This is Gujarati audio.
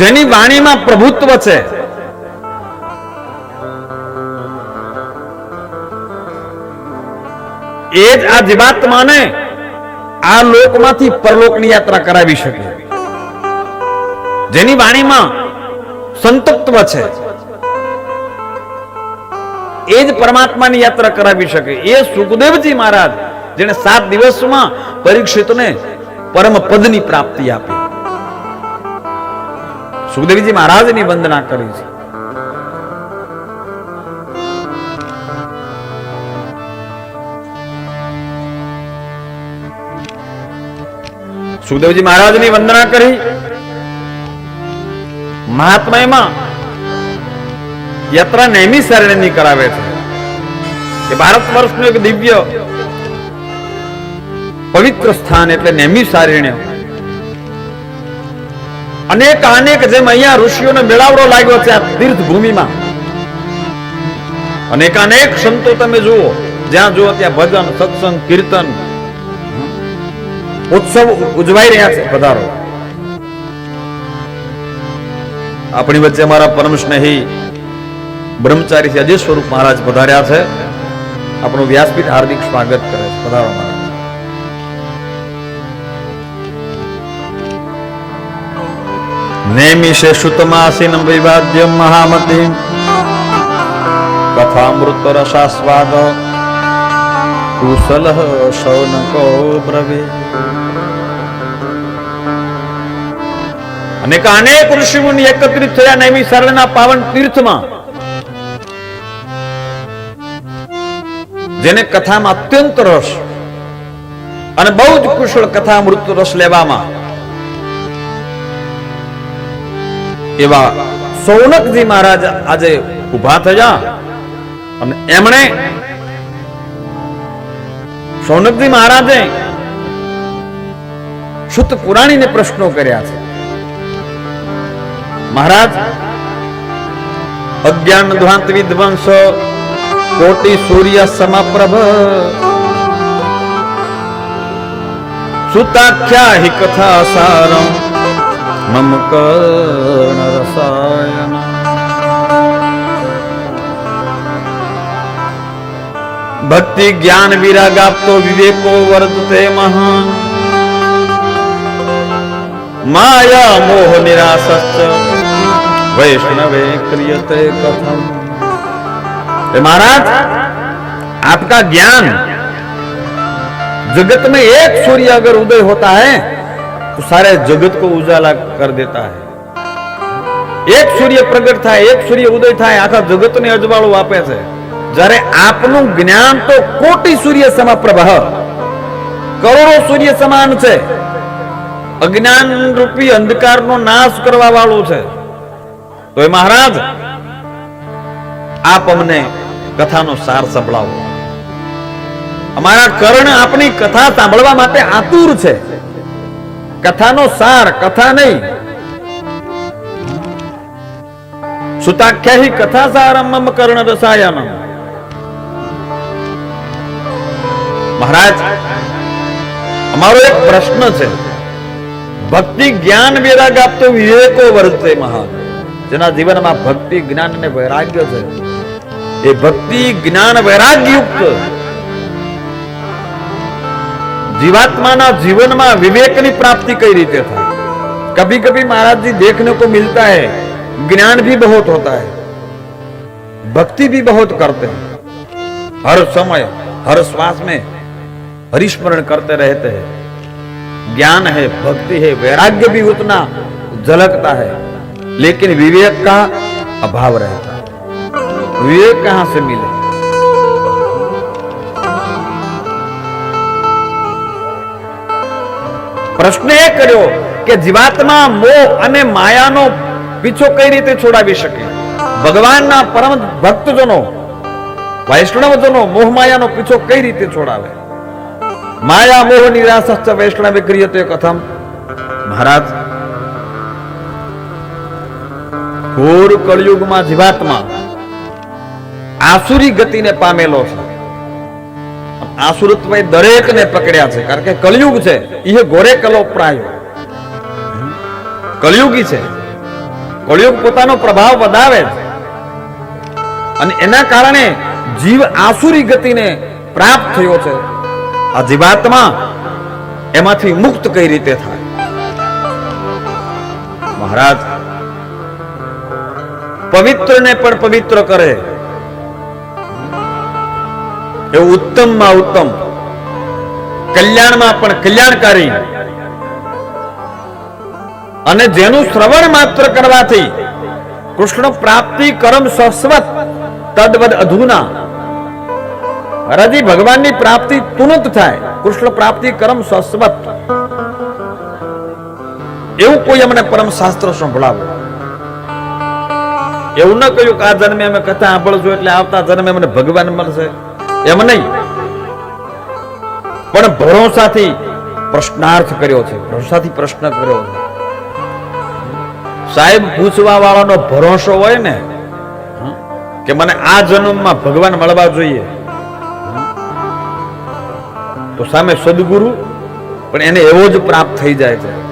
જેની વાણીમાં પ્રભુત્વ છે. એ જ આ જીવાત્માને આ લોકમાંથી પરલોકની યાત્રા કરાવી શકે. જેની વાણીમાં સંતત્વ છે. એ જ પરમાત્માની યાત્રા કરાવી શકે. એ સુખદેવજી મહારાજ જેને સાત દિવસમાં પરીક્ષિતને પરમ પદની પ્રાપ્તિ આપી. સુખદેવજી મહારાજની વંદના કરી છે. સુખદેવજી મહારાજની વંદના કરી. મહાત્મામાં યાત્રા નેમી શરણની કરાવે છે. કે ભારત વર્ષનું એક દિવ્ય પવિત્ર સ્થાન એટલે નેમી સારણ્ય અનેક અનેક જેમ અહીંયા ઋષિઓનો મેળાવડો લાગ્યો છે આ તીર્થ ભૂમિમાં અનેક અનેક સંતો તમે જુઓ, જ્યાં જુઓ ત્યાં ભજન, સત્સંગ, કીર્તન, ઉત્સવ ઉજવાઈ રહ્યા છે પધારો આપણી વચ્ચે અમારા પરમ સ્નેહી બ્રહ્મચારી અજય સ્વરૂપ મહારાજ પધાર્યા છે. આપણું વ્યાસપીઠ હાર્દિક સ્વાગત કરે છે. પધારો નેમિષે શુતમાસીન વિવાદ્યમ મહામતી કથામૃત રસાસ્વાદ કુશલ શૌનકો બ્રવે અનેક અનેક ઋષિમુનિ એકત્રિત થયા નેમી સરળના પાવન તીર્થમાં જેને કથામાં અત્યંત રસ અને બહુ જ કુશળ કથામૃત રસ લેવામાં એવા સૌનકજી મહારાજ આજે ઊભા થયા અને એમણે સૌનકજી મહારાજે શુદ્ધ પુરાણીને પ્રશ્નો કર્યા છે. મહારાજ, અજ્ઞાન ધ્વાંત વિધ્વંસ, કોટી સૂર્ય સમપ્રભ સુતાખ્યા હિ કથા સારમ મમ કર્ણ ભક્તિ જ્ઞાન વિરાગ આપતો વિવેકો વર્તતે મહાન માયા મોહ નિરાશસ્ચ वैष्णवे क्रियते कथम ए महाराज आपका ज्ञान जगत में एक सूर्य अगर उदय होता है तो सारे जगत को उजाला कर देता है એક સૂર્ય પ્રગટ થાય એક સૂર્ય ઉદય થાય આખા જગતને અજવાળું આપે છે જ્યારે આપનું જ્ઞાન તો કોટી સૂર્ય સમપ્રભ કરોડો સૂર્ય સમાન છે. અજ્ઞાન રૂપી અંધકારનો નાશ કરવા વાળું છે. તો એ મહારાજ, આપ અમને કથાનો સાર સંભળાવો. અમારા કર્ણ આપની કથા સાંભળવા માટે આતુર છે. કથાનો સાર, કથા નહીં. સુતાખ્યાહી કથા સારમ કર્ણ રસાયન મહારાજ અમારો એક પ્રશ્ન છે ભક્તિ જ્ઞાન વિરાગ આપતો વિવેકો વર્તે મહાન જેના જીવનમાં ભક્તિ જ્ઞાન અને વૈરાગ્ય છે એ ભક્તિ જ્ઞાન વૈરાગ્ય યુક્ત જીવાત્માના જીવનમાં વિવેકની પ્રાપ્તિ કઈ રીતે થાય કભી કભી महाराज जी देखने को मिलता है ज्ञान भी बहुत होता है भक्ति भी बहुत करते हैं हर समय हर श्वास में हरिस्मरण करते रहते हैं ज्ञान है भक्ति है वैराग्य भी उतना झलकता है लेकिन विवेक का अभाव रहता है विवेक कहां से मिले પ્રશ્ન એ કર્યો કે જીવાત્મા મોહ અને માયાનો પીછો કઈ રીતે છોડાવી શકે ભગવાનના પરમ ભક્તજનો વૈષ્ણવજનો મોહ માયાનો પીછો કઈ રીતે છોડાવે માયા મોહ નિરાશસ્ચ વૈષ્ણવે ક્રિયતે કથમ. મહારાજ, ઘોર કળિયુગમાં જીવાત્મા આસુરી ગતિને પામેલો છે. આસુરત્વ દરેકને પકડ્યા છે, કારણ કે કળયુગ છે એ ગોરે કલો પ્રાયો કળયુગી છે. કળિયુગ પોતાનો પ્રભાવ વધાવે છે. અને એના કારણે જીવ આસુરી ગતિને પ્રાપ્ત થયો છે. આ જીવાત્મા એમાંથી મુક્ત કઈ રીતે થાય? મહારાજ, પવિત્રને પણ પવિત્ર કરે. એવું ઉત્તમમાં ઉત્તમ. કલ્યાણમાં પણ કલ્યાણકારી. અને જેનું શ્રવણ માત્ર કરવાથી કૃષ્ણ પ્રાપ્તિ કરમ સસ્વત તદવદ અધુના. હરાજી ભગવાનની પ્રાપ્તિ તુરંત થાય. કૃષ્ણ પ્રાપ્તિ કરમ સસ્વત એવું કોઈ અમને પરમ શાસ્ત્ર સંભળાવો. એવું ન કહ્યું કે આ જન્મે અમે કથા સાંભળશું એટલે આવતા જન્મે મને ભગવાન મળશે. એમ નહીં. પણ ભરોસાથી પ્રશ્નાર્થ કર્યો છે. ભરોસાથી પ્રશ્ન કર્યો છે. સાહેબ પૂછવા વાળાનો ભરોસો હોય ને કે મને આ જન્મમાં ભગવાન મળવા જોઈએ. તો સામે સદગુરુ પણ એને એવો જ પ્રાપ્ત થઈ જાય છે.